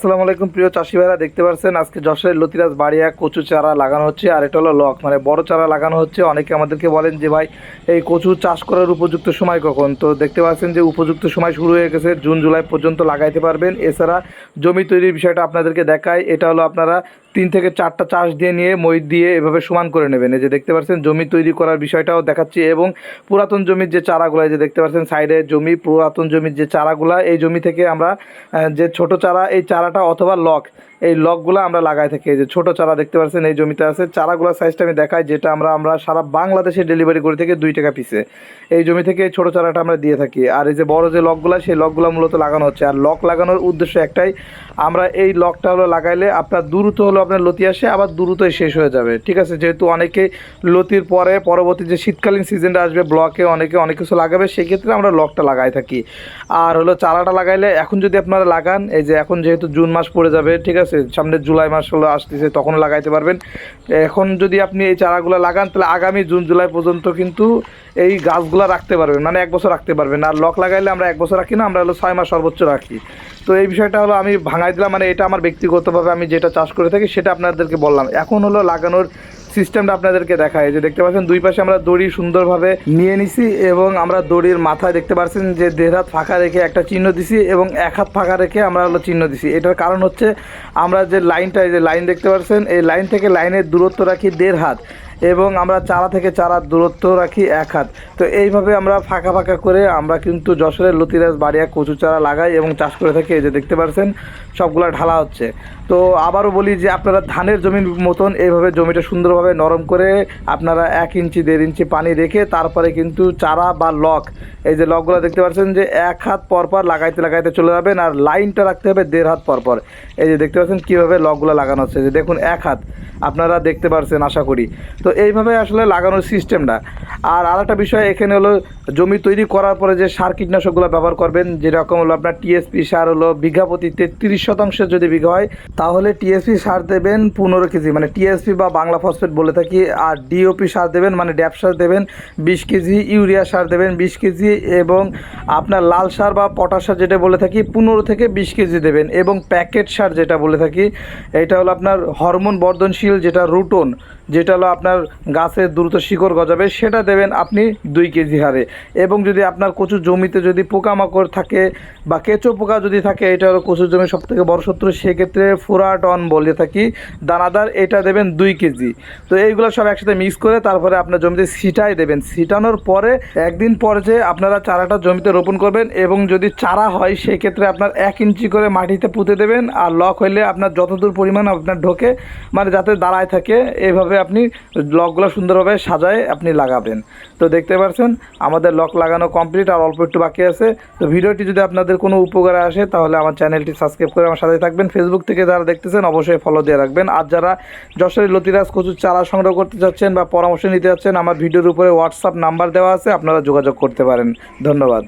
আসসালামু আলাইকুম, প্রিয় চাষি ভাইরা, দেখতে পাচ্ছেন আজকে যশোরের লতিরাজ বাড়িয়া কচু চারা লাগানো হচ্ছে, আর এটা হলো লক। মানে বড় চারা লাগানো হচ্ছে, অনেকে আমাদেরকে বলেন যে, ভাই, এই কচু চাষ করার উপযুক্ত সময় কখন? তো দেখতে পাচ্ছেন যে, উপযুক্ত সময় শুরু হয়ে গেছে, জুন, জুলাই পর্যন্ত লাগাইতে পারবেন। এছাড়া জমি তৈরির বিষয়টা আপনাদেরকে দেখায় এটা হলো আপনারা তিন থেকে চারটা চাষ দিয়ে নিয়ে মই দিয়ে এভাবে সমান করে নেবেন। এই যে দেখতে পাচ্ছেন, জমি তৈরি করার বিষয়টাও দেখাচ্ছি এবং পুরাতন জমির যে চারাগুলো, এই যে দেখতে পাচ্ছেন, সাইডে জমি, পুরাতন জমির যে চারাগুলা, এই জমি থেকে আমরা যে ছোট চারা, এই চারাটা অথবা লক এই লকগুলো আমরা লাগাই থাকি। এই যে ছোট চারা দেখতে পাচ্ছেন, এই জমিতে আছে। চারাগুলোর সাইজটা আমি দেখাই, যেটা আমরা আমরা সারা বাংলাদেশে ডেলিভারি করে থেকে দুই টাকা পিসে এই জমি থেকে এই ছোট চারাটা আমরা দিয়ে থাকি। আর এই যে বড় যে লকগুলো, সেই লকগুলো মূলত লাগানো হচ্ছে। আর লক লাগানোর উদ্দেশ্য একটাই, আমরা এই লকটা হলো লাগাইলে আপনার দ্রুত হলো আপনার লতি আসে, আবার দ্রুতই শেষ হয়ে যাবে। ঠিক আছে? যেহেতু অনেকে লতির পরে পরবর্তী যে শীতকালীন সিজনটা আসবে ব্লকে অনেকে অনেক কিছু লাগাবে, সেক্ষেত্রে আমরা লকটা লাগাই থাকি। আর হলো চারাটা লাগাইলে, এখন যদি আপনারা লাগান, এই যে এখন যেহেতু জুন মাস পড়ে যাবে, ঠিক আছে? সামনে জুলাই মাস হলো, আসতেছে, তখন লাগাইতে পারবেন। এখন যদি আপনি এই চারাগুলো লাগান, তাহলে আগামী জুন, জুলাই পর্যন্ত কিন্তু এই গাছগুলো রাখতে পারবেন মানে এক বছর রাখতে পারবেন। আর লক লাগাইলে আমরা এক বছর রাখি না, আমরা হলো ছয় মাস সর্বোচ্চ রাখি। তো এই বিষয়টা হলো আমি ভাঙাই দিলাম মানে এটা আমার ব্যক্তিগতভাবে আমি যেটা চাষ করে থাকি, সেটা আপনাদেরকে বললাম। এখন হলো লাগানোর সিস্টেমটা আপনাদেরকে দেখায় যে দেখতে পাচ্ছেন, দুই পাশে আমরা দড়ি সুন্দরভাবে নিয়ে নিছি এবং আমরা দড়ির মাথায় দেখতে পাচ্ছেন যে দেড় হাত ফাঁকা রেখে একটা চিহ্ন দিছি এবং এক হাত ফাঁকা রেখে আমরা হলো চিহ্ন দিছি। এটার কারণ হচ্ছে আমরা যে লাইনটা যে লাইন দেখতে পাচ্ছেন, এই লাইন থেকে লাইনের দূরত্ব রাখি দেড় হাত। এবং আমরা চারা থেকে চারার দূরত্ব রাখি এক হাত। তো এইভাবে আমরা ফাঁকা ফাঁকা করে আমরা কিন্তু যশোরের লতিরাজ বাড়িয়া কচু চারা লাগাই এবং চাষ করে থাকি। এই যে দেখতে পাচ্ছেন সবগুলা ঢালা হচ্ছে। তো আবারও বলি যে আপনারা ধানের জমির মতন এইভাবে জমিটা সুন্দরভাবে নরম করে আপনারা এক ইঞ্চি, দেড় ইঞ্চি পানি রেখে তারপরে কিন্তু চারা বা লক, এই যে লকগুলো দেখতে পাচ্ছেন যে এক হাত পর পর লাগাইতে লাগাইতে চলে যাবেন আর লাইনটা রাখতে হবে দেড় হাত পর পর। এই যে দেখতে পাচ্ছেন কীভাবে লকগুলো লাগানো হচ্ছে। যে দেখুন, এক হাত। আপনারা দেখতে পারছেন, আশা করি। তো এইভাবে আসলে লাগানোর সিস্টেমটা আর আরেকটা বিষয় এখানে হলো জমি তৈরি করার পরে যে সার কীটনাশকগুলো ব্যবহার করবেন যেরকম হলো আপনার টিএসপি সার হলো, বিঘা প্রতি তেত্রিশ শতাংশের যদি বিঘা হয়, তাহলে টিএসপি সার দেবেন পনেরো কেজি মানে টিএসপি বা বাংলা ফসফেট বলে থাকি, আর ডিওপি সার দেবেন মানে ড্যাপ সার দেবেন, বিশ কেজি ইউরিয়া সার দেবেন, বিশ কেজি এবং আপনার লাল সার বা পটাশ সার যেটা বলে থাকি, পনেরো থেকে বিশ কেজি দেবেন, এবং প্যাকেট সার যেটা বলে থাকি, এটা হলো আপনার হরমোন বর্ধনশীল যেটা রুটন, যেটা হলো আপনার গাছের দ্রুত শিকড় গজাবে, সেটা দেবেন আপনি দুই কেজি হারে। এবং যদি আপনার কচু জমিতে যদি পোকামাকড় থাকে বা কেঁচো পোকা যদি থাকে, এটা হলো কচুর জমির সব থেকে বড় শত্রু। সেক্ষেত্রে ফুরাটন বলে থাকি। দানাদার এটা দেবেন দুই কেজি। তো এইগুলো সব একসাথে মিক্স করে তারপরে আপনার জমিতে ছিটাই দেবেন। ছিটানোর পরে একদিন পরে যে আপনারা চারাটা জমিতে রোপণ করবেন এবং যদি চারা হয় সেই ক্ষেত্রে আপনার এক ইঞ্চি করে মাটিতে পুঁতে দেবেন আর লক হইলে আপনার যতদূর পরিমাণ আপনার ঢোকে মানে যাতে দাঁড়ায় থাকে এইভাবে আপনি লকগুলো সুন্দরভাবে সাজায় আপনি লাগাবেন। তো দেখতে পাচ্ছেন, আমাদের লক লাগানো কমপ্লিট আর অল্প একটু বাকি আছে। তো ভিডিওটি যদি আপনাদের কোনো উপকারে আসে, তাহলে আমার চ্যানেলটি সাবস্ক্রাইব করে আমার সাথে থাকবেন। ফেসবুক থেকে যারা দেখতেছেন, অবশ্যই ফলো দিয়ে রাখবেন। আর যারা যশোরী লতিরাজ কচুর চারা সংগ্রহ করতে চাচ্ছেন বা পরামর্শ নিতে চাচ্ছেন, আমার ভিডিওর উপরে হোয়াটসঅ্যাপ নাম্বার দেওয়া আছে, আপনারা যোগাযোগ করতে পারেন। ধন্যবাদ।